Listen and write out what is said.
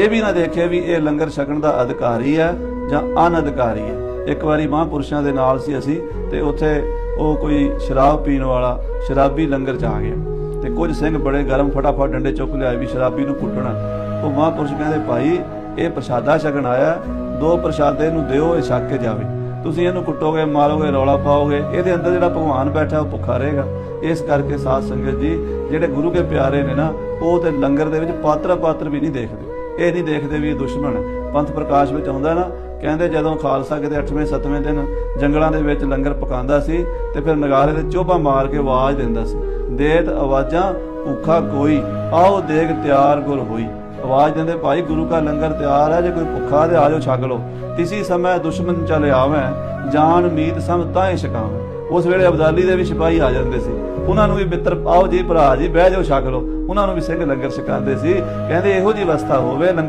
ਇਹ ਵੀ ਨਾ ਦੇਖੇ ਵੀ ਇਹ ਲੰਗਰ ਛਕਣ ਦਾ ਅਧਿਕਾਰੀ ਹੈ ਜਾਂ ਅਨਅਧਿਕਾਰੀ ਹੈ। ਇੱਕ ਵਾਰੀ ਮਹਾਂਪੁਰਸ਼ਾਂ ਦੇ ਨਾਲ ਸੀ ਅਸੀਂ ਤੇ ਉੱਥੇ ਉਹ ਕੋਈ ਸ਼ਰਾਬ ਪੀਣ ਵਾਲਾ ਸ਼ਰਾਬੀ ਲੰਗਰ ਚ ਆ ਗਿਆ। ਤੇ ਕੁਝ ਸਿੰਘ ਬੜੇ ਗਰਮ ਫਟਾਫਟ ਡੰਡੇ ਚੁੱਕ ਲਿਆਏ ਵੀ ਸ਼ਰਾਬੀ ਨੂੰ ਕੁੱਟਣਾ। ਉਹ ਮਹਾਂਪੁਰਸ਼ ਕਹਿੰਦੇ, ਭਾਈ, ਇਹ ਪ੍ਰਸ਼ਾਦਾ ਛਕਣ ਆਇਆ ਦੋ ਪ੍ਰਸ਼ਾਦੇ ਨੂੰ ਦਿਓ, ਇਹ ਛਕ ਕੇ ਜਾਵੇ। ਤੁਸੀਂ ਇਹਨੂੰ ਕੁੱਟੋਗੇ, ਮਾਰੋਗੇ, ਰੌਲਾ ਪਾਓਗੇ। ਇਹਦੇ ਅੰਦਰ ਜਿਹੜਾ ਭਗਵਾਨ ਬੈਠਾ, ਉਹ ਭੁੱਖਾ ਰਹੇਗਾ। ਇਸ ਕਰਕੇ ਸਾਧ ਸੰਗਤ ਜੀ, ਜਿਹੜੇ ਗੁਰੂ ਕੇ ਪਿਆਰੇ ਨੇ ਨਾ, ਉਹ ਤੇ ਲੰਗਰ ਦੇ ਵਿੱਚ ਪਾਤਰ ਪਾਤਰ ਵੀ ਨਹੀਂ ਦੇਖਦੇ। ਇਹ ਨਹੀਂ ਦੇਖਦੇ ਵੀ ਦੁਸ਼ਮਣ ਪੰਥ ਪ੍ਰਕਾਸ਼ ਵਿੱਚ ਆਉਂਦਾ ਨਾ, ਕਹਿੰਦੇ ਜਦੋਂ ਖਾਲਸਾ ਕਿਤੇ 8ਵੇਂ 7ਵੇਂ ਦਿਨ ਜੰਗਲਾਂ ਦੇ ਵਿੱਚ ਲੰਗਰ ਪਕਾਉਂਦਾ ਸੀ ਤੇ ਫਿਰ ਨਗਾਰੇ ਦੇ ਚੋਭਾ ਮਾਰ ਕੇ ਆਵਾਜ਼ ਦਿੰਦਾ ਸੀ, ਦੇਤ ਆਵਾਜ਼ਾਂ, ਭੁੱਖਾ ਕੋਈ, ਆਓ ਦੇਖ ਤਿਆਰ ਗੁਰ ਹੋਈ। ਆਵਾਜ਼ ਦਿੰਦੇ, ਭਾਈ ਗੁਰੂ ਦਾ ਲੰਗਰ ਤਿਆਰ ਹੈ, ਜੇ ਕੋਈ ਭੁੱਖਾ ਤੇ ਆ ਜਾਓ, ਛਕ ਲਓ। ਤਿਸੀ ਸਮੇਂ ਦੁਸ਼ਮਣ ਚਲੇ ਆਵੇਂ, ਜਾਨ, ਮੀਤ ਸਮ ਤਾਏ ਛਕਾਵੇਂ। ਉਸ ਵੇਲੇ ਅਬਦਾਲੀ ਦੇ ਵੀ ਸਿਪਾਹੀ ਆ ਜਾਂਦੇ ਸੀ। ਉਹਨਾਂ ਨੂੰ ਵੀ ਮਿੱਤਰ ਆਓ ਜੀ ਭਰਾ ਜੀ, ਬਹਿ ਜਾਓ, ਛਕ ਲਓ। ਉਹਨਾਂ ਨੂੰ ਵੀ ਸਿੰਘ ਲੰਗਰ ਛਕਾਉਂਦੇ ਸੀ। ਕਹਿੰਦੇ, ਇਹੋ ਜੀ ਅਵਸਥਾ ਹੋਵੇ, ਲੰਗਰ